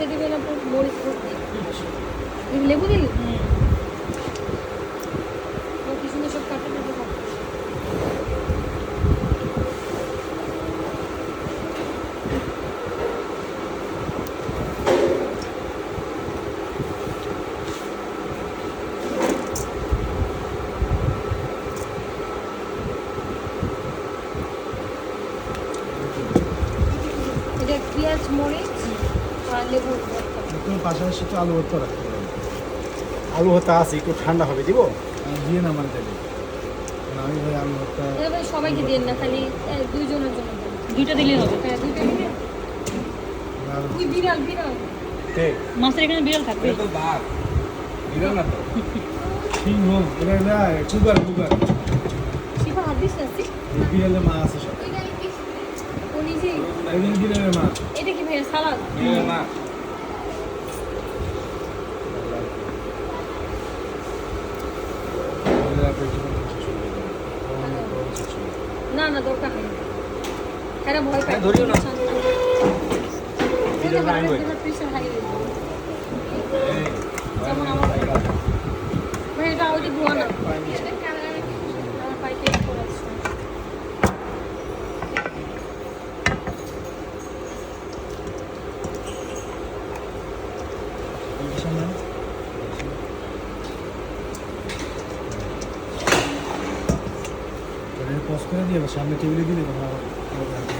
এতে দিবে না মরিচ লেবু দিলি? পেঁয়াজ মরিচ তুমি পাশাপাশি তো আলু ভর্তা রাখতে পারো আলু হতা আছে একটু ঠান্ডা হবে দিব? দিয়ে না মানে কারণ আমি ভাই আলু ভর্তা সবাইকে দেন না খালি দুইজনের জন্য দুইটা দিলেই হবে। হ্যাঁ দুইটা দিবে আর তুই বিড়াল বিড়াল। মাছের এখানে বিড়াল থাকবে। সিংহ এটা এটা কুকার কুকার শিফা হাত না সি। এই বিড়ালে মাছ আছে সব। এটা কি ভাইয়া সালাদ। না না দরকার নেই এরা ভয় পায় হ্যাঁ, ধরিও না। হয়ে। যেমন আমার ভাই এটা ওই যে ধোয়া না আমার পাইতে করে আসছে। এই সামনে পজ করে দিয়ে সামনে টেবিলে দিলে আবার